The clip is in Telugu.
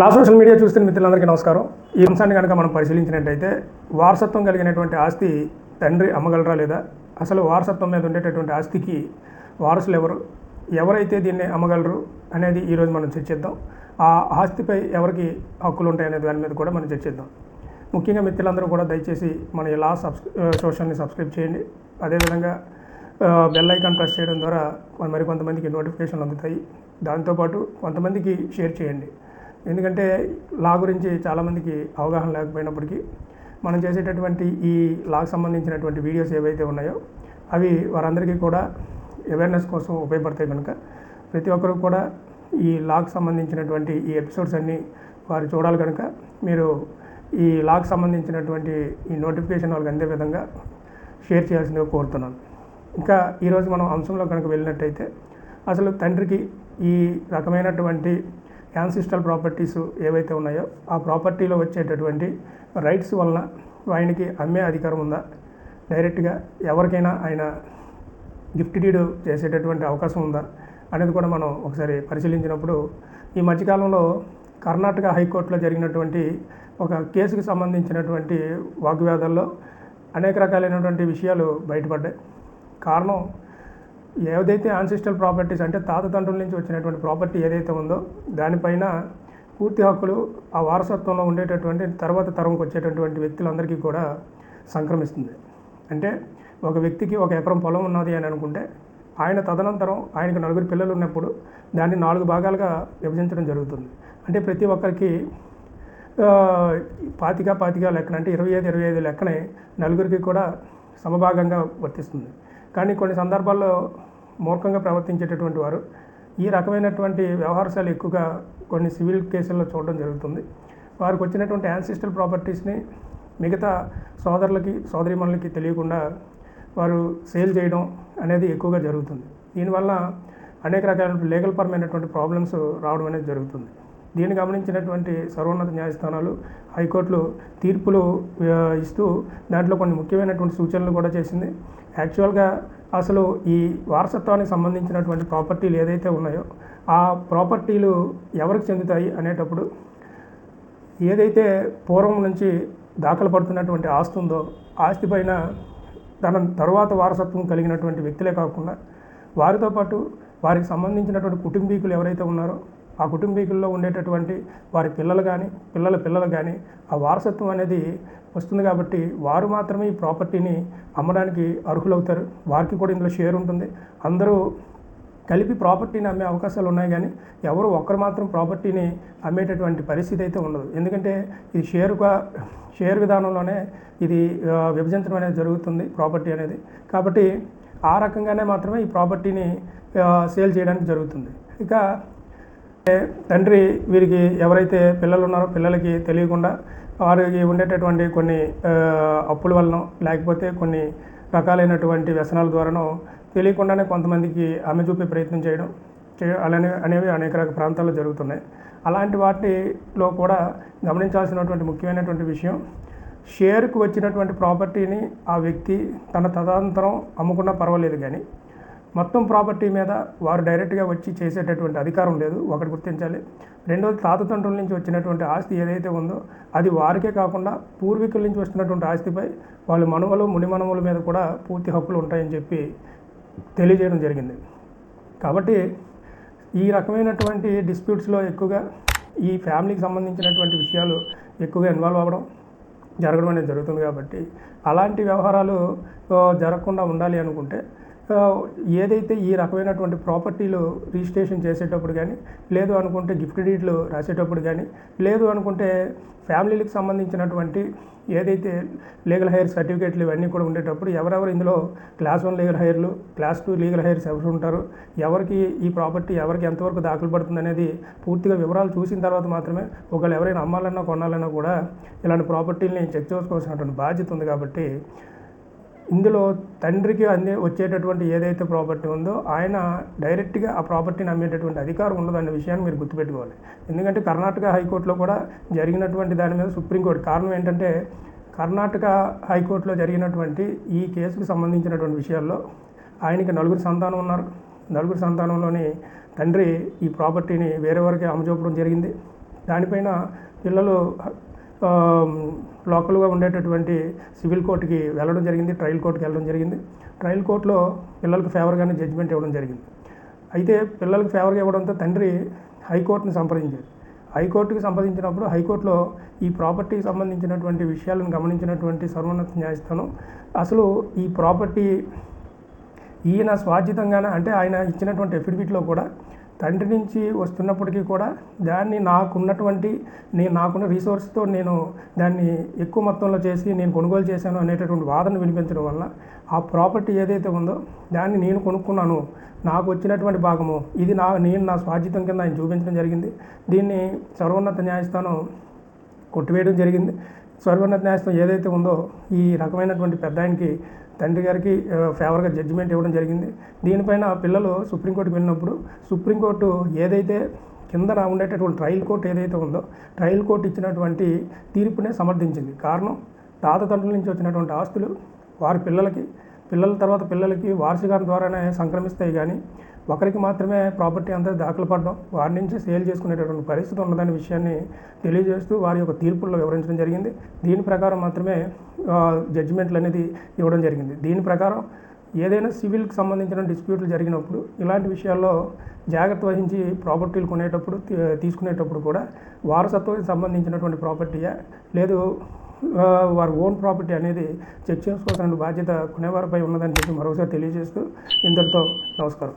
లా సోషల్ మీడియా చూస్తున్న మిత్రులందరికీ నమస్కారం. ఈ అంశాన్ని కనుక మనం పరిశీలించినట్టయితే వారసత్వం కలిగినటువంటి ఆస్తి తండ్రి అమ్మగలరా లేదా? అసలు వారసత్వం మీద ఉండేటటువంటి ఆస్తికి వారసులు ఎవరు? ఎవరైతే దీన్ని అమ్మగలరు అనేది ఈరోజు మనం చర్చిద్దాం. ఆ ఆస్తిపై ఎవరికి హక్కులు ఉంటాయనే దాని మీద కూడా మనం చర్చిద్దాం. ముఖ్యంగా మిత్రులందరూ కూడా దయచేసి మన ఈ లా సబ్స్ సోషల్ని సబ్స్క్రైబ్ చేయండి. అదేవిధంగా బెల్ ఐకాన్ ప్రెస్ చేయడం ద్వారా మరికొంతమందికి మరి కొంతమందికి నోటిఫికేషన్లు అందుతాయి. దాంతోపాటు కొంతమందికి షేర్ చేయండి. ఎందుకంటే లా గురించి చాలామందికి అవగాహన లేకపోయినప్పటికీ మనం చేసేటటువంటి ఈ లాకు సంబంధించినటువంటి వీడియోస్ ఏవైతే ఉన్నాయో అవి వారందరికీ కూడా అవేర్నెస్ కోసం ఉపయోగపడతాయి కనుక ప్రతి ఒక్కరు కూడా ఈ లాకు సంబంధించినటువంటి ఈ ఎపిసోడ్స్ అన్నీ వారు చూడాలి కనుక మీరు ఈ లాకు సంబంధించినటువంటి ఈ నోటిఫికేషన్ వాళ్ళకి అందే విధంగా షేర్ చేయాల్సిందిగా కోరుతున్నాను. ఇంకా ఈరోజు మనం అంశంలో కనుక వెళ్ళినట్టయితే అసలు తండ్రికి ఈ రకమైనటువంటి యాన్సిస్టల్ ప్రాపర్టీస్ ఏవైతే ఉన్నాయో ఆ ప్రాపర్టీలో వచ్చేటటువంటి రైట్స్ వలన ఆయనకి అమ్మే అధికారం ఉందా? డైరెక్ట్గా ఎవరికైనా ఆయన గిఫ్ట్ డీడ్ చేసేటటువంటి అవకాశం ఉందా? అనేది కూడా మనం ఒకసారి పరిశీలించినప్పుడు ఈ మధ్యకాలంలో కర్ణాటక హైకోర్టులో జరిగినటువంటి ఒక కేసుకు సంబంధించినటువంటి వాగ్వాదాల్లో అనేక రకాలైనటువంటి విషయాలు బయటపడ్డాయి. కారణం ఏదైతే ఆన్సిస్టల్ ప్రాపర్టీస్ అంటే తాత తండ్రుల నుంచి వచ్చినటువంటి ప్రాపర్టీ ఏదైతే ఉందో దానిపైన పూర్తి హక్కులు ఆ వారసత్వంలో ఉండేటటువంటి తర్వాత తరంకి వచ్చేటటువంటి వ్యక్తులందరికీ కూడా సంక్రమిస్తుంది. అంటే ఒక వ్యక్తికి ఒక ఎకరం పొలం ఉన్నది అని అనుకుంటే ఆయన తదనంతరం ఆయనకు నలుగురు పిల్లలు ఉన్నప్పుడు దాన్ని నాలుగు భాగాలుగా విభజించడం జరుగుతుంది. అంటే ప్రతి ఒక్కరికి పాతిక పాతిక లెక్కన అంటే ఇరవై ఐదు ఇరవై ఐదు లెక్కనే నలుగురికి కూడా సమభాగంగా వర్తిస్తుంది. కానీ కొన్ని సందర్భాల్లో మూర్ఖంగా ప్రవర్తించేటటువంటి వారు ఈ రకమైనటువంటి వ్యవహారశాలు ఎక్కువగా కొన్ని సివిల్ కేసుల్లో చూడడం జరుగుతుంది. వారికి వచ్చినటువంటి యాన్సిస్టల్ ప్రాపర్టీస్ని మిగతా సోదరులకి సోదరిమణులకి తెలియకుండా వారు సేల్ చేయడం అనేది ఎక్కువగా జరుగుతుంది. దీనివల్ల అనేక రకాల లీగల్ పరమైనటువంటి ప్రాబ్లమ్స్ రావడం అనేది జరుగుతుంది. దీన్ని గమనించినటువంటి సర్వోన్నత న్యాయస్థానాలు హైకోర్టులు తీర్పులు ఇస్తూ దాంట్లో కొన్ని ముఖ్యమైనటువంటి సూచనలు కూడా చేసింది. యాక్చువల్గా అసలు ఈ వారసత్వానికి సంబంధించినటువంటి ప్రాపర్టీలు ఏదైతే ఉన్నాయో ఆ ప్రాపర్టీలు ఎవరికి చెందుతాయి అనేటప్పుడు ఏదైతే పూర్వం నుంచి దాఖలు పడుతున్నటువంటి ఆస్తి ఉందో ఆస్తి పైన తన తరువాత వారసత్వం కలిగినటువంటి వ్యక్తులే కాకుండా వారితో పాటు వారికి సంబంధించినటువంటి కుటుంబీకులు ఎవరైతే ఉన్నారో ఆ కుటుంబీకుల్లో ఉండేటటువంటి వారి పిల్లలు కానీ పిల్లల పిల్లలు కానీ ఆ వారసత్వం అనేది వస్తుంది కాబట్టి వారు మాత్రమే ఈ ప్రాపర్టీని అమ్మడానికి అర్హులవుతారు. వారికి కూడా ఇందులో షేర్ ఉంటుంది. అందరూ కలిపి ప్రాపర్టీని అమ్మే అవకాశాలు ఉన్నాయి కానీ ఎవరు ఒక్కరు మాత్రం ప్రాపర్టీని అమ్మేటటువంటి పరిస్థితి అయితే ఉండదు. ఎందుకంటే ఇది షేరుగా షేర్ విధానంలోనే ఇది విభజించడం అనేది జరుగుతుంది ప్రాపర్టీ అనేది. కాబట్టి ఆ రకంగానే మాత్రమే ఈ ప్రాపర్టీని సేల్ చేయడానికి జరుగుతుంది. ఇక తండ్రి వీరికి ఎవరైతే పిల్లలు ఉన్నారో పిల్లలకి తెలియకుండా వారికి ఉండేటటువంటి కొన్ని అప్పుల వలన లేకపోతే కొన్ని రకాలైనటువంటి వ్యసనాల ద్వారానో తెలియకుండానే కొంతమందికి ఆమె చూపే ప్రయత్నం చేయడం అలానే అనేవి అనేక రకాల ప్రాంతాల్లో జరుగుతున్నాయి. అలాంటి వాటిలో కూడా గమనించాల్సినటువంటి ముఖ్యమైనటువంటి విషయం షేర్కు వచ్చినటువంటి ప్రాపర్టీని ఆ వ్యక్తి తన తదనంతరం అమ్ముకున్నా పర్వాలేదు కానీ మొత్తం ప్రాపర్టీ మీద వారు డైరెక్ట్గా వచ్చి చేసేటటువంటి అధికారం లేదు. ఒకటి గుర్తించాలి. రెండోది తాత తండ్రుల నుంచి వచ్చినటువంటి ఆస్తి ఏదైతే ఉందో అది వారికే కాకుండా పూర్వీకుల నుంచి వస్తున్నటువంటి ఆస్తిపై వాళ్ళ మనవలు ముని మీద కూడా పూర్తి హక్కులు ఉంటాయని చెప్పి తెలియజేయడం జరిగింది. కాబట్టి ఈ రకమైనటువంటి డిస్ప్యూట్స్లో ఎక్కువగా ఈ ఫ్యామిలీకి సంబంధించినటువంటి విషయాలు ఎక్కువగా ఇన్వాల్వ్ అవ్వడం జరగడం అనేది జరుగుతుంది కాబట్టి అలాంటి వ్యవహారాలు జరగకుండా ఉండాలి అనుకుంటే ఏదైతే ఈ రకమైనటువంటి ప్రాపర్టీలు రిజిస్ట్రేషన్ చేసేటప్పుడు కానీ లేదు అనుకుంటే గిఫ్ట్ డీడ్లు రాసేటప్పుడు కానీ లేదు అనుకుంటే ఫ్యామిలీలకు సంబంధించినటువంటి ఏదైతే లీగల్ హైర్ సర్టిఫికేట్లు ఇవన్నీ కూడా ఉండేటప్పుడు ఎవరెవరు ఇందులో క్లాస్ వన్ లీగల్ హైర్లు క్లాస్ టూ లీగల్ హైర్స్ ఎవరు ఉంటారు ఎవరికి ఈ ప్రాపర్టీ ఎవరికి ఎంతవరకు దాఖలు పడుతుంది అనేది పూర్తిగా వివరాలు చూసిన తర్వాత మాత్రమే ఒకవేళ ఎవరైనా అమ్మాలన్నా కొనాలన్నా కూడా ఇలాంటి ప్రాపర్టీని చెక్ చేసుకోవాల్సినటువంటి బాధ్యత ఉంది కాబట్టి ఇందులో తండ్రికి అందే వచ్చేటటువంటి ఏదైతే ప్రాపర్టీ ఉందో ఆయన డైరెక్ట్గా ఆ ప్రాపర్టీని అమ్మేటటువంటి అధికారం ఉండదు అనే విషయాన్ని మీరు గుర్తుపెట్టుకోవాలి. ఎందుకంటే కర్ణాటక హైకోర్టులో కూడా జరిగినటువంటి దాని మీద సుప్రీంకోర్టు కారణం ఏంటంటే కర్ణాటక హైకోర్టులో జరిగినటువంటి ఈ కేసుకు సంబంధించినటువంటి విషయాల్లో ఆయనకి నలుగురు సంతానం ఉన్నారు. నలుగురు సంతానంలోని తండ్రి ఈ ప్రాపర్టీని వేరే వారికి అమ్మచూపడం జరిగింది. దానిపైన పిల్లలు లోకల్గా ఉండేటటువంటి సివిల్ కోర్టుకి వెళ్ళడం జరిగింది ట్రయల్ కోర్టుకి వెళ్ళడం జరిగింది. ట్రయల్ కోర్టులో పిల్లలకు ఫేవర్గానే జడ్జిమెంట్ ఇవ్వడం జరిగింది. అయితే పిల్లలకు ఫేవర్గా ఇవ్వడంతో తండ్రి హైకోర్టుని సంప్రదించారు. హైకోర్టుకి సంప్రదించినప్పుడు హైకోర్టులో ఈ ప్రాపర్టీకి సంబంధించినటువంటి విషయాలను గమనించినటువంటి సర్వోన్నత న్యాయస్థానం అసలు ఈ ప్రాపర్టీ ఈయన స్వాధ్యతంగానే అంటే ఆయన ఇచ్చినటువంటి ఎఫిడవిట్లో కూడా తండ్రి నుంచి వస్తున్నప్పటికీ కూడా దాన్ని నాకున్నటువంటి నేను నాకున్న రీసోర్స్తో నేను దాన్ని ఎక్కువ మొత్తంలో చేసి నేను కొనుగోలు చేశాను అనేటటువంటి వాదన వినిపించడం వల్ల ఆ ప్రాపర్టీ ఏదైతే ఉందో దాన్ని నేను కొనుక్కున్నాను నాకు వచ్చినటువంటి భాగము ఇది నా నేను నా స్వాధ్యతం కింద ఆయన చూపించడం జరిగింది. దీన్ని సర్వోన్నత న్యాయస్థానం కొట్టివేయడం జరిగింది. సర్వోన్నత న్యాయస్థానం ఏదైతే ఉందో ఈ రకమైనటువంటి పెద్ద ఆయనకి తండ్రి గారికి ఫేవర్గా జడ్జిమెంట్ ఇవ్వడం జరిగింది. దీనిపైన ఆ పిల్లలు సుప్రీంకోర్టుకి వెళ్ళినప్పుడు సుప్రీంకోర్టు ఏదైతే కిందన ఉండేటటువంటి ట్రయల్ కోర్టు ఏదైతే ఉందో ట్రయల్ కోర్టు ఇచ్చినటువంటి తీర్పునే సమర్థించింది. కారణం తాత తండ్రుల నుంచి వచ్చినటువంటి ఆస్తులు వారి పిల్లలకి పిల్లల తర్వాత పిల్లలకి వార్షికం ద్వారానే సంక్రమిస్తాయి కానీ ఒకరికి మాత్రమే ప్రాపర్టీ అంతా దాఖలు పడడం వారి నుంచి సేల్ చేసుకునేటటువంటి పరిస్థితి ఉన్నదనే విషయాన్ని తెలియజేస్తూ వారి యొక్క తీర్పుల్లో వివరించడం జరిగింది. దీని ప్రకారం మాత్రమే జడ్జిమెంట్లు అనేది ఇవ్వడం జరిగింది. దీని ప్రకారం ఏదైనా సివిల్కి సంబంధించిన డిస్ప్యూట్లు జరిగినప్పుడు ఇలాంటి విషయాల్లో జాగ్రత్త వహించి ప్రాపర్టీలు కొనేటప్పుడు తీసుకునేటప్పుడు కూడా వారసత్వానికి సంబంధించినటువంటి ప్రాపర్టీయా లేదు వారి ఓన్ ప్రాపర్టీ అనేది చెక్ చేసుకోవాల్సిన బాధ్యత కొనేవారిపై ఉన్నదని చెప్పి మరోసారి తెలియజేస్తూ ఇంతటితో నమస్కారం.